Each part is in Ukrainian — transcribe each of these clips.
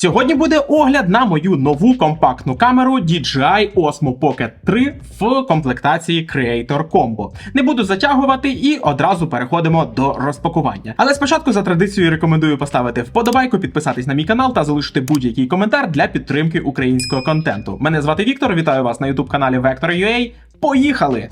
Сьогодні буде огляд на мою нову компактну камеру DJI Osmo Pocket 3 в комплектації Creator Combo. Не буду затягувати і одразу переходимо до розпакування. Але спочатку за традицією рекомендую поставити вподобайку, підписатись на мій канал та залишити будь-який коментар для підтримки українського контенту. Мене звати Віктор. Вітаю вас на YouTube каналі Vector.ua. Поїхали!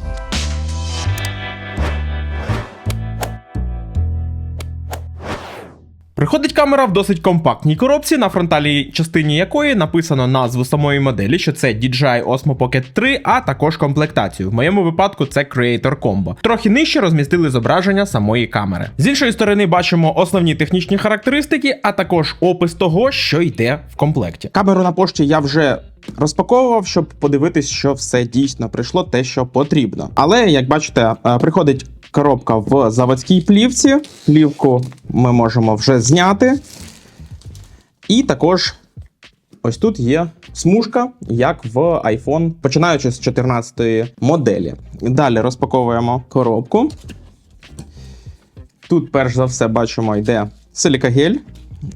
Приходить камера в досить компактній коробці, на фронтальній частині якої написано назву самої моделі, що це DJI Osmo Pocket 3, а також комплектацію. В моєму випадку це Creator Combo. Трохи нижче розмістили зображення самої камери. З іншої сторони бачимо основні технічні характеристики, а також опис того, що йде в комплекті. Камеру на пошті я вже розпаковував, щоб подивитись, що все дійсно прийшло те, що потрібно. Але як бачите, е, приходить коробка в заводській плівці. Плівку ми можемо вже зняти. І також ось тут є смужка, як в iPhone, починаючи з 14 моделі. Далі розпаковуємо коробку. Тут, перш за все, бачимо, йде силікагель.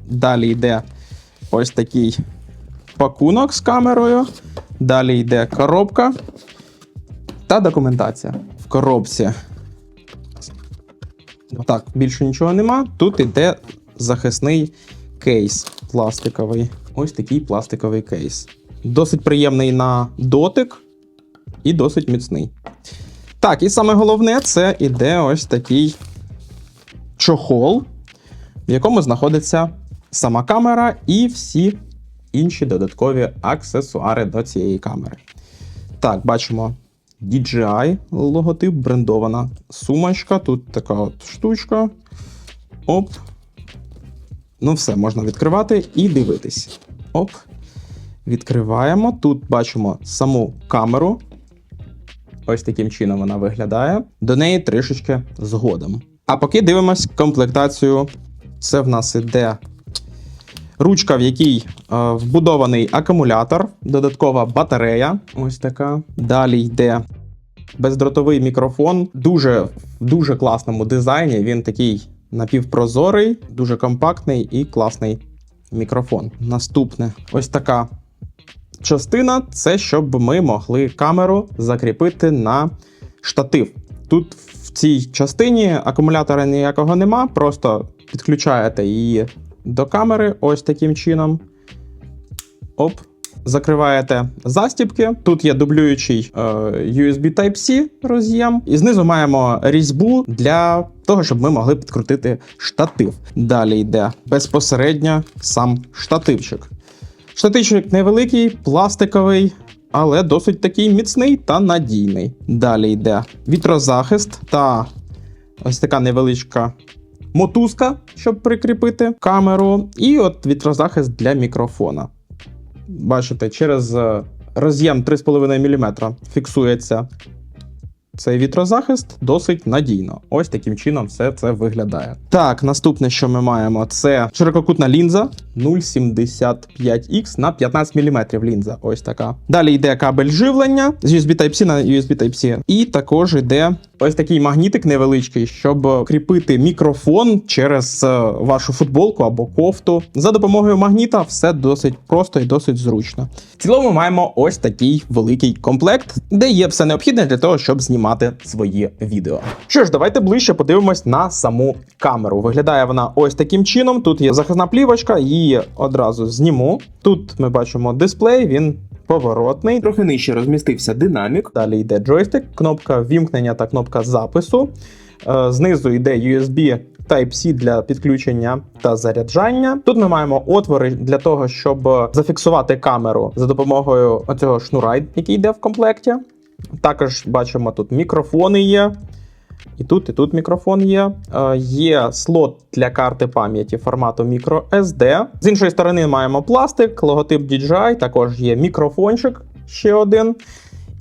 Далі йде ось такий пакунок з камерою. Далі йде коробка та документація. В коробці. Так, більше нічого нема. Тут іде захисний кейс пластиковий. Ось такий пластиковий кейс. Досить приємний на дотик і досить міцний. Так, і саме головне це іде ось такий чохол, в якому знаходиться сама камера і всі інші додаткові аксесуари до цієї камери. Так, бачимо DJI логотип, брендована сумочка. Тут така от штучка. Оп. Ну, все, можна відкривати і дивитись. Оп. Відкриваємо. Тут бачимо саму камеру. Ось таким чином вона виглядає. До неї трішечки згодом. А поки дивимось комплектацію. Це в нас іде ручка, в якій е, вбудований акумулятор, додаткова батарея. Ось така. Далі йде бездротовий мікрофон. Дуже в дуже класному дизайні. Він такий напівпрозорий, дуже компактний і класний мікрофон. Наступне ось така частина це щоб ми могли камеру закріпити на штатив. Тут в цій частині акумулятора ніякого нема, просто підключаєте її до камери ось таким чином. Оп. Закриваєте застібки. Тут є дублюючий е, USB Type-C роз'єм. І знизу маємо різьбу для того, щоб ми могли підкрутити штатив. Далі йде безпосередньо сам штативчик. Штативчик невеликий, пластиковий, але досить такий міцний та надійний. Далі йде вітрозахист та ось така невеличка мотузка, щоб прикріпити камеру, і от вітрозахист для мікрофона. Бачите, через е, роз'єм 3,5 мм фіксується цей вітрозахист досить надійно. Ось таким чином все це виглядає. Так, наступне, що ми маємо, це ширококутна лінза 0,75X на 15 мм лінза. Ось така. Далі йде кабель живлення з USB Type-C на USB Type-C. І також йде ось такий магнітик невеличкий, щоб кріпити мікрофон через е, вашу футболку або кофту. За допомогою магніта все досить просто і досить зручно. В цілому маємо ось такий великий комплект, де є все необхідне для того, щоб знімати свої відео. Що ж, давайте ближче подивимось на саму камеру. Виглядає вона ось таким чином. Тут є захисна плівочка, її одразу зніму. Тут ми бачимо дисплей, він поворотний. Трохи нижче розмістився динамік. Далі йде джойстик, кнопка вімкнення та кнопка запису. Е, Знизу йде USB Type-C для підключення та заряджання. Тут ми маємо отвори для того, щоб зафіксувати камеру за допомогою оцього шнура, який йде в комплекті. Також бачимо тут мікрофони є. І тут, і тут мікрофон є. Е, є слот для карти пам'яті формату microSD. З іншої сторони маємо пластик, логотип DJI, також є мікрофончик ще один.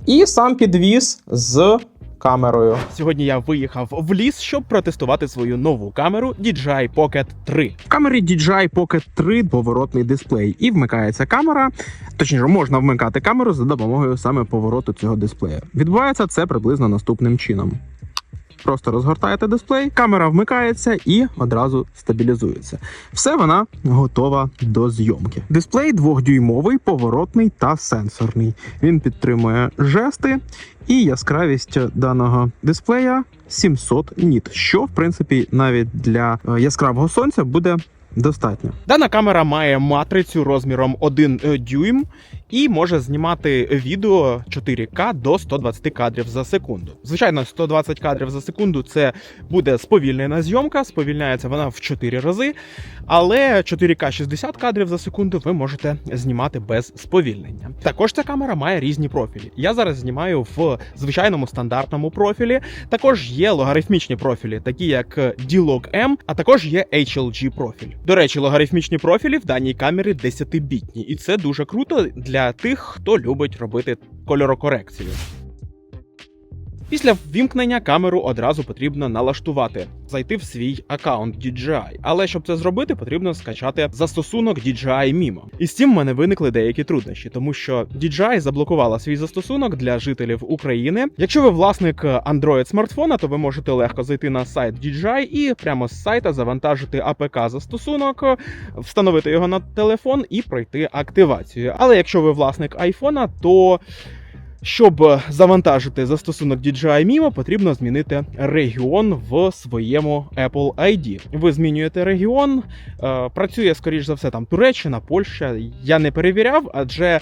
І сам підвіз з камерою. Сьогодні я виїхав в ліс, щоб протестувати свою нову камеру DJI Pocket 3. В камері DJI Pocket 3 поворотний дисплей, і вмикається камера. Точніше, можна вмикати камеру за допомогою саме повороту цього дисплею. Відбувається це приблизно наступним чином. Просто розгортаєте дисплей, камера вмикається і одразу стабілізується. Все вона готова до зйомки. Дисплей двохдюймовий, поворотний та сенсорний. Він підтримує жести і яскравість даного дисплея 700 ніт, що в принципі навіть для е, яскравого сонця буде достатньо. Дана камера має матрицю розміром 1 дюйм і може знімати відео 4К до 120 кадрів за секунду. Звичайно, 120 кадрів за секунду це буде сповільнена зйомка, сповільняється вона в 4 рази, але 4К 60 кадрів за секунду ви можете знімати без сповільнення. Також ця камера має різні профілі. Я зараз знімаю в звичайному стандартному профілі. Також є логарифмічні профілі, такі як D-Log-M, а також є HLG профіль. До речі, логарифмічні профілі в даній камері 10-бітні, і це дуже круто для тих, хто любить робити кольорокорекцію. Після ввімкнення камеру одразу потрібно налаштувати, зайти в свій аккаунт DJI. Але щоб це зробити, потрібно скачати застосунок DJI Mimo. І з цим в мене виникли деякі труднощі, тому що DJI заблокувала свій застосунок для жителів України. Якщо ви власник Android смартфона, то ви можете легко зайти на сайт DJI і прямо з сайта завантажити АПК застосунок, встановити його на телефон і пройти активацію. Але якщо ви власник айфона, то щоб завантажити застосунок DJI Mimo, потрібно змінити регіон в своєму Apple ID. Ви змінюєте регіон, е, працює, скоріш за все, там Туреччина, Польща. Я не перевіряв, адже.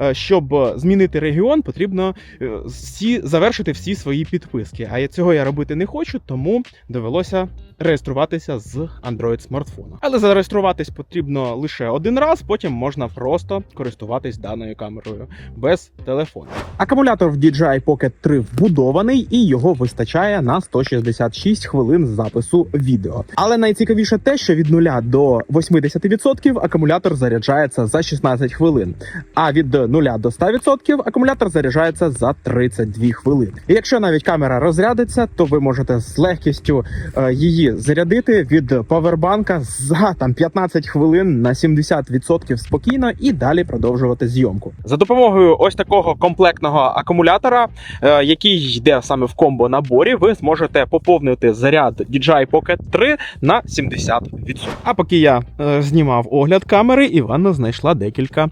е, Щоб змінити регіон, потрібно е, всі завершити всі свої підписки. А цього я робити не хочу, тому довелося реєструватися з Android смартфона. Але зареєструватись потрібно лише один раз, потім можна просто користуватись даною камерою без телефону. Акумулятор в DJI Pocket 3 вбудований і його вистачає на 166 хвилин запису відео. Але найцікавіше те, що від 0 до 80% акумулятор заряджається за 16 хвилин, а від 0 до 100% акумулятор заряджається за 32 хвилини. І якщо навіть камера розрядиться, то ви можете з легкістю е, зарядити від павербанка за там 15 хвилин на 70% спокійно і далі продовжувати зйомку. За допомогою ось такого комплектного акумулятора, е, який йде саме в комбо наборі, ви зможете поповнити заряд DJI Pocket 3 на 70%. А поки я е, знімав огляд камери, Іванна знайшла декілька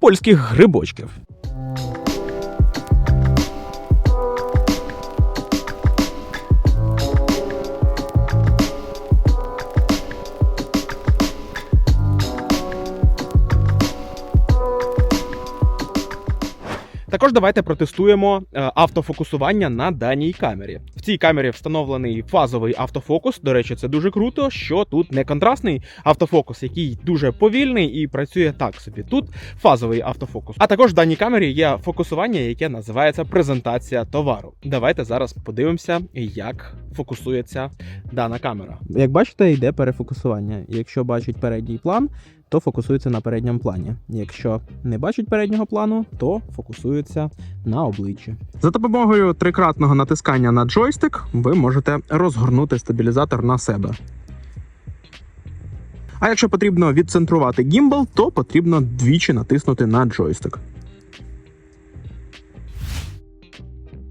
польських грибочків. Також давайте протестуємо е, автофокусування на даній камері. В цій камері встановлений фазовий автофокус. До речі, це дуже круто, що тут не контрастний автофокус, який дуже повільний і працює так собі. Тут фазовий автофокус. А також в даній камері є фокусування, яке називається презентація товару. Давайте зараз подивимося, як фокусується дана камера. Як бачите, йде перефокусування. Якщо бачить передній план, то фокусується на передньому плані. Якщо не бачить переднього плану, то фокусується на обличчі. За допомогою трикратного натискання на джойстик ви можете розгорнути стабілізатор на себе. А якщо потрібно відцентрувати гімбал, то потрібно двічі натиснути на джойстик.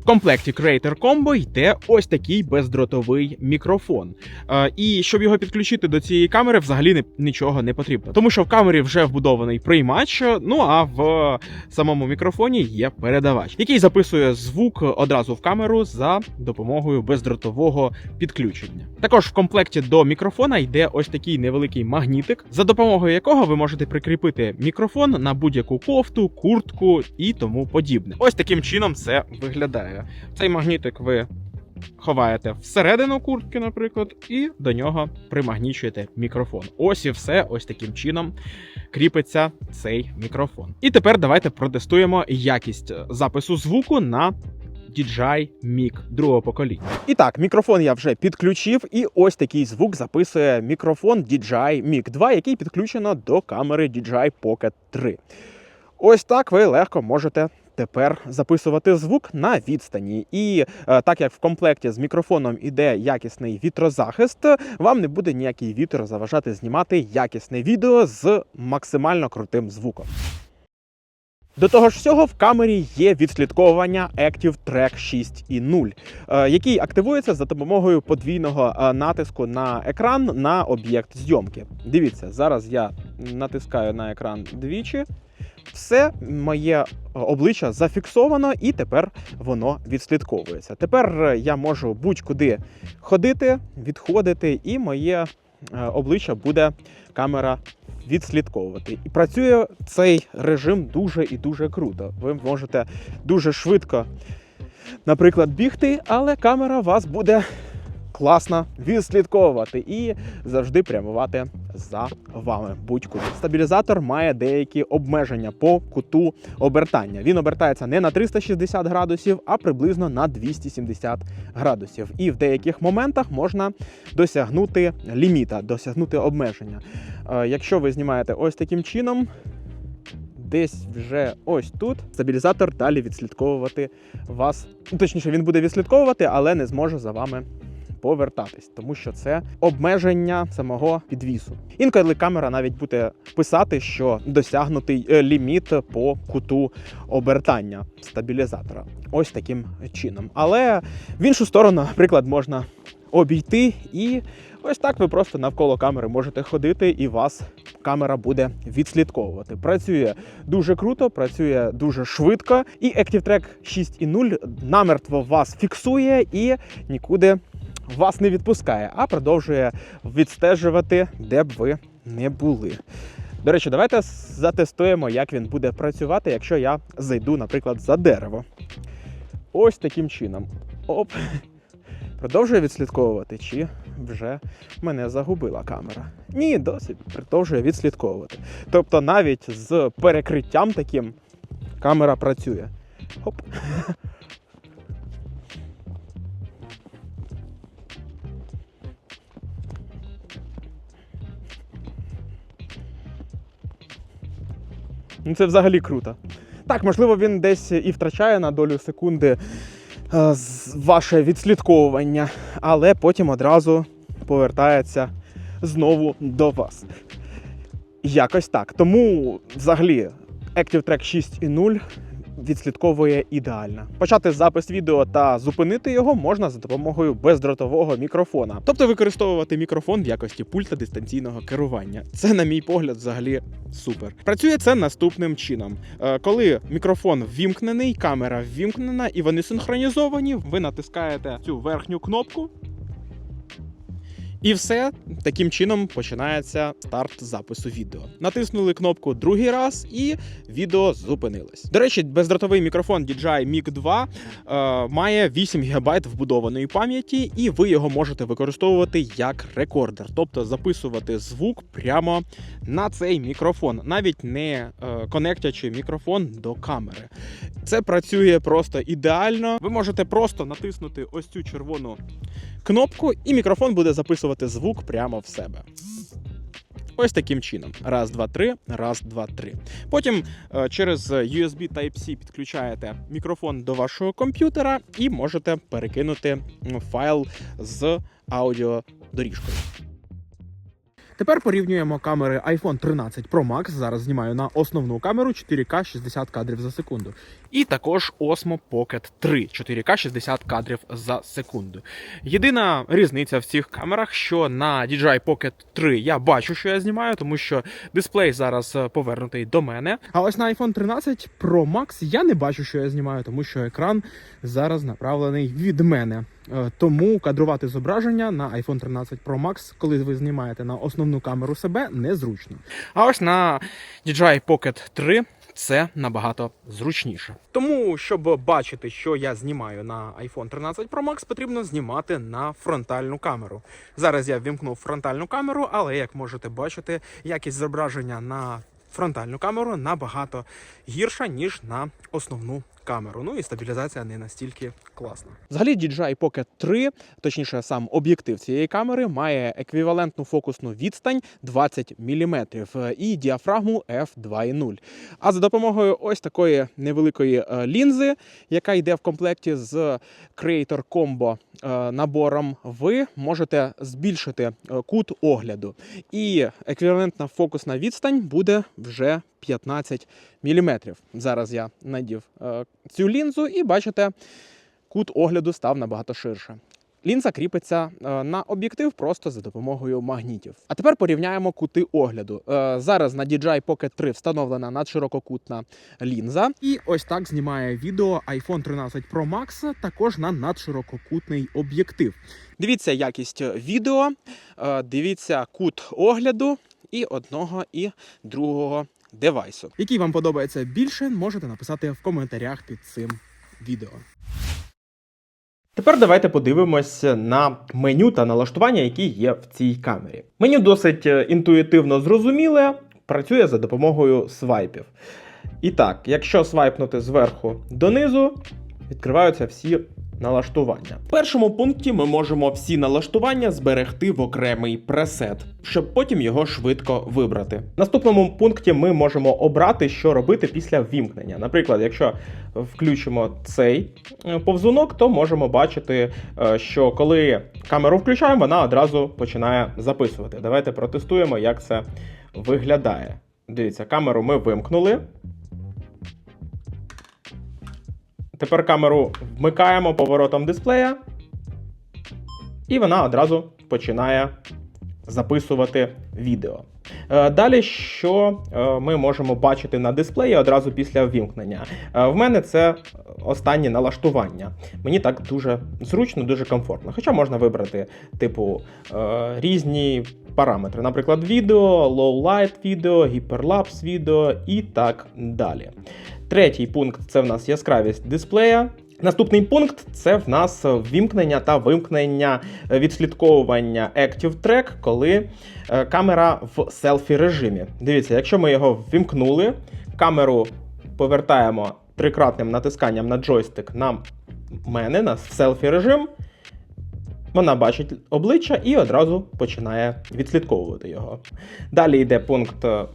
Комплекті Creator Combo йде ось такий бездротовий мікрофон. Е, і щоб його підключити до цієї камери, взагалі нічого не потрібно. Тому що в камері вже вбудований приймач, ну а в самому мікрофоні є передавач, який записує звук одразу в камеру за допомогою бездротового підключення. Також в комплекті до мікрофона йде ось такий невеликий магнітик, за допомогою якого ви можете прикріпити мікрофон на будь-яку кофту, куртку і тому подібне. Ось таким чином це виглядає. Цей магнітик ви ховаєте всередину куртки, наприклад, і до нього примагнічуєте мікрофон. Ось і все, ось таким чином кріпиться цей мікрофон. І тепер давайте протестуємо якість запису звуку на. DJI Mic другого покоління. І так, мікрофон я вже підключив, і ось такий звук записує мікрофон DJI Mic 2, який підключено до камери DJI Pocket 3. Ось так ви легко можете тепер записувати звук на відстані. І е, так як в комплекті з мікрофоном іде якісний вітрозахист, вам не буде ніякий вітер заважати знімати якісне відео з максимально крутим звуком. До того ж всього, в камері є відслідковування Active Track 6.0, е, який активується за допомогою подвійного е, натиску на екран на об'єкт зйомки. Дивіться, зараз я натискаю на екран двічі. Все моє обличчя зафіксовано, і тепер воно відслідковується. Тепер е, я можу будь-куди ходити, відходити, і моє е, обличчя буде камера відслідковувати. І працює цей режим дуже і дуже круто. Ви можете дуже швидко, наприклад, бігти, але камера вас буде класно відслідковувати і завжди прямувати за вами будь-куди. Стабілізатор має деякі обмеження по куту обертання. Він обертається не на 360 градусів, а приблизно на 270 градусів. І в деяких моментах можна досягнути ліміта, досягнути обмеження. Е, Якщо ви знімаєте ось таким чином. Десь вже ось тут стабілізатор далі відслідковувати вас. Точніше, він буде відслідковувати, але не зможе за вами повертатись, тому що це обмеження самого підвісу. Інколи камера навіть буде писати, що досягнутий е, ліміт по куту обертання стабілізатора. Ось таким чином. Але в іншу сторону, наприклад, можна обійти і ось так ви просто навколо камери можете ходити, і вас камера буде відслідковувати. Працює дуже круто, працює дуже швидко, і ActiveTrack 6.0 намертво вас фіксує і нікуди вас не відпускає, а продовжує відстежувати, де б ви не були. До речі, давайте затестуємо, як він буде працювати, якщо я зайду, наприклад, за дерево. Ось таким чином. Оп. Продовжує відслідковувати, чи вже мене загубила камера. Ні, досить продовжує відслідковувати. Тобто навіть з перекриттям таким камера працює. Хоп. Ну, це взагалі круто. Так, можливо, він десь і втрачає на долю секунди е, ваше відслідковування, але потім одразу повертається знову до вас. Якось так. Тому взагалі Active Track 6.0 відслідковує ідеально. Почати запис відео та зупинити його можна за допомогою бездротового мікрофона, тобто використовувати мікрофон в якості пульта дистанційного керування. Це, на мій погляд, взагалі супер. Працює це наступним чином: Е, коли мікрофон ввімкнений, камера ввімкнена і вони синхронізовані, ви натискаєте цю верхню кнопку. І все таким чином починається старт запису відео. Натиснули кнопку другий раз, і відео зупинилось. До речі, бездротовий мікрофон DJI Mic 2 е, має 8 ГБ вбудованої пам'яті, і ви його можете використовувати як рекордер, тобто записувати звук прямо на цей мікрофон, навіть не е, конектячи мікрофон до камери. Це працює просто ідеально. Ви можете просто натиснути ось цю червону кнопку, і мікрофон буде записувати звук прямо в себе. Ось таким чином. Раз, два, три, раз, два, три. Потім е, через USB Type-C підключаєте мікрофон до вашого комп'ютера і можете перекинути файл з аудіодоріжкою. Тепер порівнюємо камери iPhone 13 Pro Max. Зараз знімаю на основну камеру 4К 60 кадрів за секунду. І також Osmo Pocket 3 4К 60 кадрів за секунду. Єдина різниця в цих камерах, що на DJI Pocket 3 я бачу, що я знімаю, тому що дисплей зараз е, повернутий до мене. А ось на iPhone 13 Pro Max я не бачу, що я знімаю, тому що екран зараз направлений від мене. Е, Тому кадрувати зображення на iPhone 13 Pro Max, коли ви знімаєте на основну камеру себе, незручно. А ось на DJI Pocket 3 це набагато зручніше. Тому, щоб бачити, що я знімаю на iPhone 13 Pro Max, потрібно знімати на фронтальну камеру. Зараз я ввімкнув фронтальну камеру, але як можете бачити, якість зображення на фронтальну камеру набагато гірша, ніж на основну камеру. Ну і стабілізація не настільки класна. Взагалі DJI Pocket 3, точніше, сам об'єктив цієї камери, має еквівалентну фокусну відстань 20 мм і діафрагму f2.0. А за допомогою ось такої невеликої е, лінзи, яка йде в комплекті з Creator Combo е, набором, ви можете збільшити е, кут огляду. І еквівалентна фокусна відстань буде вже 15 мм. Зараз я надів е, цю лінзу і бачите, кут огляду став набагато ширше. Лінза кріпиться е, на об'єктив просто за допомогою магнітів. А тепер порівняємо кути огляду. Е, Зараз на DJI Pocket 3 встановлена надширококутна лінза. І ось так знімає відео iPhone 13 Pro Max також на надширококутний об'єктив. Дивіться якість відео, дивіться кут огляду і одного і другого девайсу. Який вам подобається більше, можете написати в коментарях під цим відео. Тепер давайте подивимося на меню та налаштування, які є в цій камері. Меню досить е, інтуїтивно зрозуміле, працює за допомогою свайпів. І так, якщо свайпнути зверху донизу, відкриваються всі налаштування. В першому пункті ми можемо всі налаштування зберегти в окремий пресет, щоб потім його швидко вибрати. В наступному пункті ми можемо обрати, що робити після ввімкнення. Наприклад, якщо включимо цей е, повзунок, то можемо бачити, е, що коли камеру включаємо, вона одразу починає записувати. Давайте протестуємо, як це виглядає. Дивіться, камеру ми вимкнули. Тепер камеру вмикаємо поворотом дисплея, і вона одразу починає записувати відео. Е, Далі, що е, ми можемо бачити на дисплеї одразу після ввімкнення? Е, В мене це останнє налаштування. Мені так дуже зручно, дуже комфортно. Хоча можна вибрати, типу, різні параметри, наприклад, відео, low light відео, гіперлапс відео і так далі. Третій пункт це в нас яскравість дисплея. Наступний пункт це в нас ввімкнення та вимкнення відслідковування Active Track, коли е, камера в селфі режимі. Дивіться, якщо ми його ввімкнули, камеру повертаємо трикратним натисканням на джойстик на мене на селфі режим. Вона бачить обличчя і одразу починає відслідковувати його. Далі йде пункт е,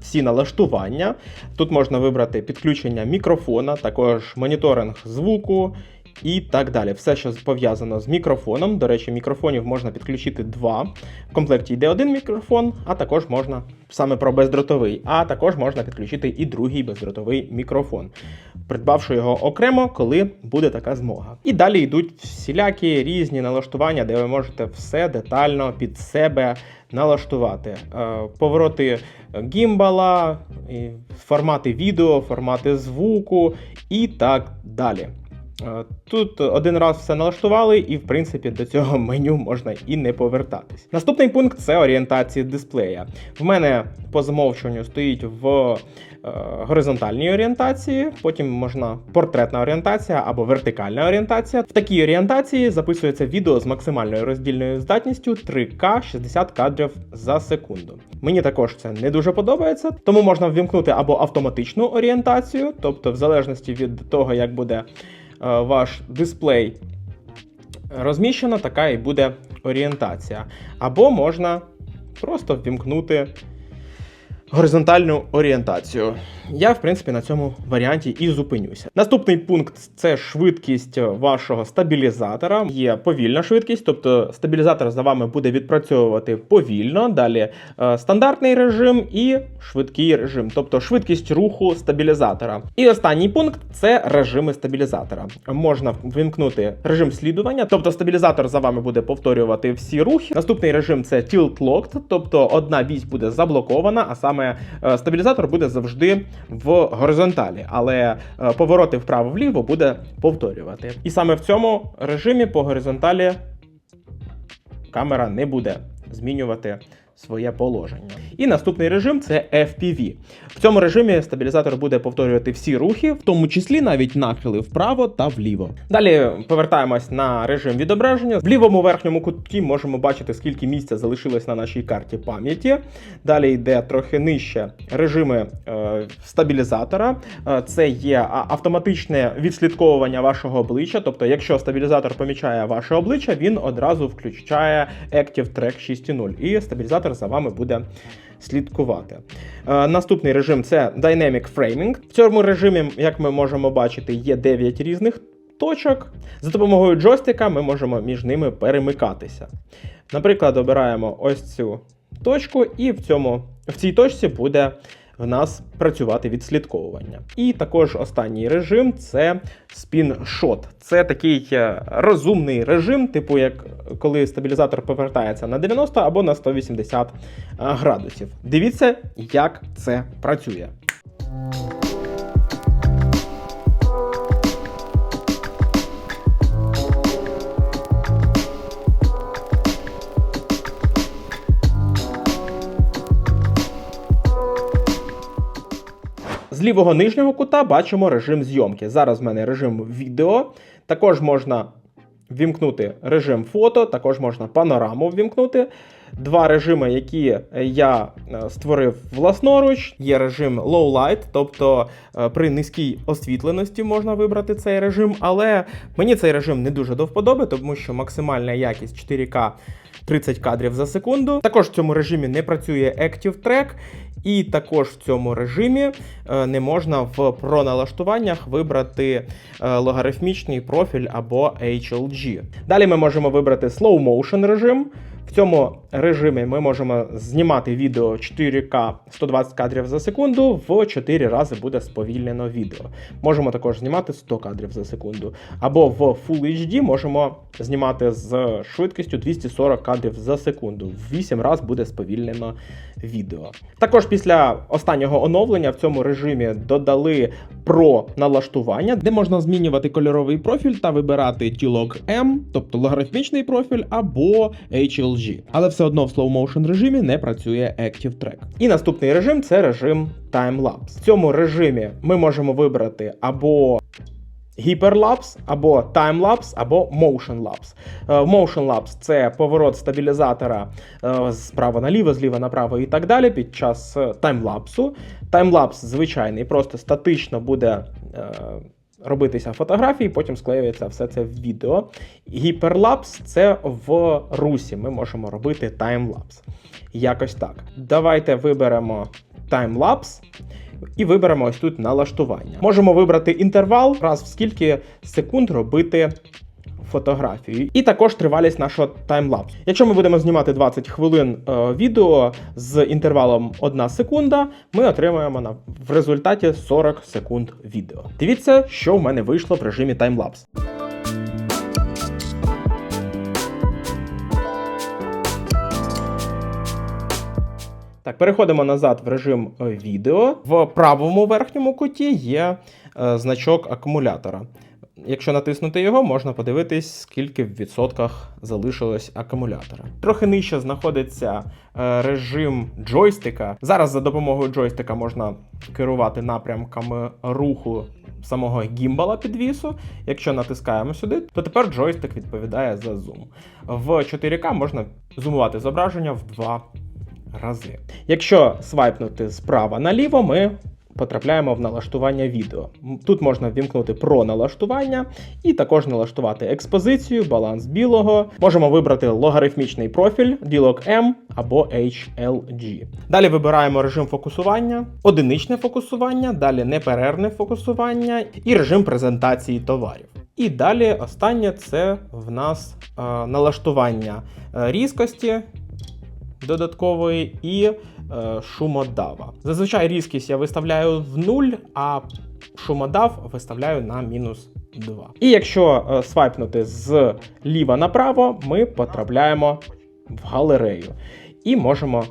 всі налаштування. Тут можна вибрати підключення мікрофона, також моніторинг звуку і так далі. Все, що пов'язано з мікрофоном. До речі, мікрофонів можна підключити два. В комплекті йде один мікрофон, а також можна саме про бездротовий, а також можна підключити і другий бездротовий мікрофон, придбавши його окремо, коли буде така змога. І далі йдуть всілякі різні налаштування, де ви можете все детально під себе налаштувати. Е, Повороти гімбала, формати відео, формати звуку і так далі. Е, Тут один раз все налаштували, і в принципі до цього меню можна і не повертатись. Наступний пункт це орієнтація дисплея. В мене по замовчуванню стоїть в е, горизонтальній орієнтації, потім можна портретна орієнтація або вертикальна орієнтація. В такій орієнтації записується відео з максимальною роздільною здатністю 3К 60 кадрів за секунду. Мені також це не дуже подобається, тому можна ввімкнути або автоматичну орієнтацію, тобто в залежності від того, як буде ваш дисплей розміщено, така і буде орієнтація. Або можна просто ввімкнути горизонтальну орієнтацію. Я, в принципі, на цьому варіанті і зупинюся. Наступний пункт це швидкість вашого стабілізатора. Є повільна швидкість, тобто стабілізатор за вами буде відпрацьовувати повільно. Далі е, стандартний режим і швидкий режим, тобто швидкість руху стабілізатора. І останній пункт це режими стабілізатора. Можна вимкнути режим слідування, тобто стабілізатор за вами буде повторювати всі рухи. Наступний режим це tilt locked, тобто одна вісь буде заблокована, а саме е, стабілізатор буде завжди в горизонталі, але е, повороти вправо-вліво буде повторювати. І саме в цьому режимі по горизонталі камера не буде змінювати своє положення. І наступний режим це FPV. В цьому режимі стабілізатор буде повторювати всі рухи, в тому числі навіть нахили вправо та вліво. Далі повертаємось на режим відображення. В лівому верхньому куті можемо бачити, скільки місця залишилось на нашій карті пам'яті. Далі йде трохи нижче режими е, стабілізатора. Е, це є автоматичне відслідковування вашого обличчя. Тобто, якщо стабілізатор помічає ваше обличчя, він одразу включає Active Track 6.0 і стабілізатор за вами буде слідкувати. Е, наступний режим це Dynamic Framing. В цьому режимі, як ми можемо бачити, є 9 різних точок. За допомогою джойстика ми можемо між ними перемикатися. Наприклад, обираємо ось цю точку, і в, цьому, в цій точці буде в нас працювати відслідковування. І також останній режим це спін-шот. Це такий е, розумний режим, типу як коли стабілізатор повертається на 90 або на 180 градусів. Дивіться, як це працює. З лівого нижнього кута бачимо режим зйомки. Зараз в мене режим відео. Також можна ввімкнути режим фото, також можна панораму ввімкнути. Два режими, які я е, створив власноруч. Є режим Low Light, тобто е, при низькій освітленості можна вибрати цей режим, але мені цей режим не дуже до вподоби, тому що максимальна якість 4К 30 кадрів за секунду. Також в цьому режимі не працює Active Track, і також в цьому режимі е, не можна в проналаштуваннях вибрати е, логарифмічний профіль або HLG. Далі ми можемо вибрати Slow Motion режим. В цьому режимі ми можемо знімати відео 4К 120 кадрів за секунду, в 4 рази буде сповільнено відео. Можемо також знімати 100 кадрів за секунду. Або в Full HD можемо знімати з швидкістю 240 кадрів за секунду. В 8 разів буде сповільнено відео. Також після останнього оновлення в цьому режимі додали про налаштування, де можна змінювати кольоровий профіль та вибирати T-Log M, тобто логарифмічний профіль, або HLG. Але все одно в slow motion режимі не працює Active Track. І наступний режим це режим Timelapse. В цьому режимі ми можемо вибрати або Hyperlapse, або таймлапс, або motion lapse. Е, Motion lapse – це поворот стабілізатора е, справа наліво, зліва направо і так далі під час е, таймлапсу. Таймлапс звичайний, просто статично буде робитися фотографії, потім склеюється все це в відео. Гіперлапс це в русі. Ми можемо робити таймлапс. Якось так. Давайте виберемо таймлапс. І виберемо ось тут налаштування. Можемо вибрати інтервал, раз в скільки секунд робити фотографію. І також тривалість нашого таймлапсу. Якщо ми будемо знімати 20 хвилин е, відео з інтервалом 1 секунда, ми отримаємо на, в результаті 40 секунд відео. Дивіться, що в мене вийшло в режимі таймлапс. Так, переходимо назад в режим е, відео. В правому верхньому куті є е, значок акумулятора. Якщо натиснути його, можна подивитись, скільки в відсотках залишилось акумулятора. Трохи нижче знаходиться е, режим джойстика. Зараз за допомогою джойстика можна керувати напрямками руху самого гімбала підвісу. Якщо натискаємо сюди, то тепер джойстик відповідає за зум. В 4К можна зумувати зображення в два рази. Якщо свайпнути справа наліво, ми потрапляємо в налаштування відео. Тут можна ввімкнути про налаштування і також налаштувати експозицію, баланс білого. Можемо вибрати логарифмічний профіль, ділок M або HLG. Далі вибираємо режим фокусування, одиничне фокусування, далі неперервне фокусування і режим презентації товарів. І далі останнє це в нас е, налаштування е, різкості додаткової і е, шумодава. Зазвичай різкість я виставляю в 0, а шумодав виставляю на мінус 2. І якщо е, свайпнути з ліва направо, ми потрапляємо в галерею і можемо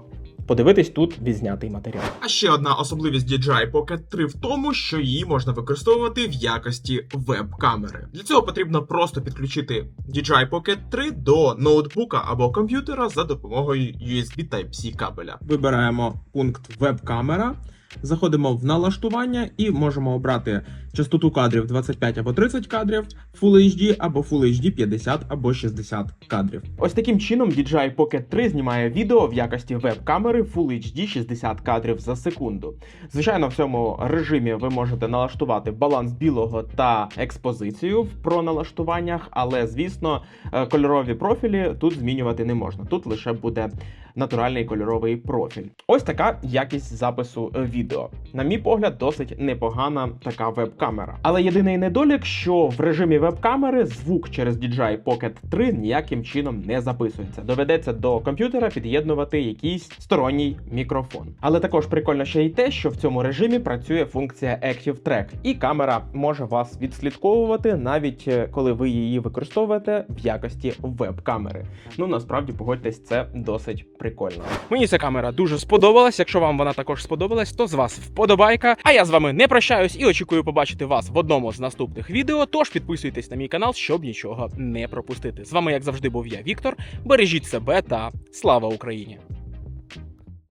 подивитись тут відзнятий матеріал. А ще одна особливість DJI Pocket 3 в тому, що її можна використовувати в якості веб-камери. Для цього потрібно просто підключити DJI Pocket 3 до ноутбука або комп'ютера за допомогою USB Type-C кабеля. Вибираємо пункт веб-камера. Заходимо в налаштування і можемо обрати частоту кадрів 25 або 30 кадрів, Full HD або Full HD 50 або 60 кадрів. Ось таким чином DJI Pocket 3 знімає відео в якості веб-камери Full HD 60 кадрів за секунду. Звичайно, в цьому режимі ви можете налаштувати баланс білого та експозицію в проналаштуваннях, але звісно, е, кольорові профілі тут змінювати не можна. Тут лише буде натуральний кольоровий профіль. Ось така якість запису е, відео. На мій погляд, досить непогана така веб-камера. Але єдиний недолік, що в режимі веб-камери звук через DJI Pocket 3 ніяким чином не записується. Доведеться до комп'ютера під'єднувати якийсь сторонній мікрофон. Але також прикольно ще й те, що в цьому режимі працює функція Active Track, і камера може вас відслідковувати навіть е, коли ви її використовуєте в якості веб-камери. Ну насправді погодьтесь, це досить прикольно. Мені ця камера дуже сподобалась. Якщо вам вона також сподобалась, то з вас вподобайка. А я з вами не прощаюсь і очікую побачити вас в одному з наступних відео. Тож підписуйтесь на мій канал, щоб нічого не пропустити. З вами, як завжди, був я, Віктор. Бережіть себе та слава Україні!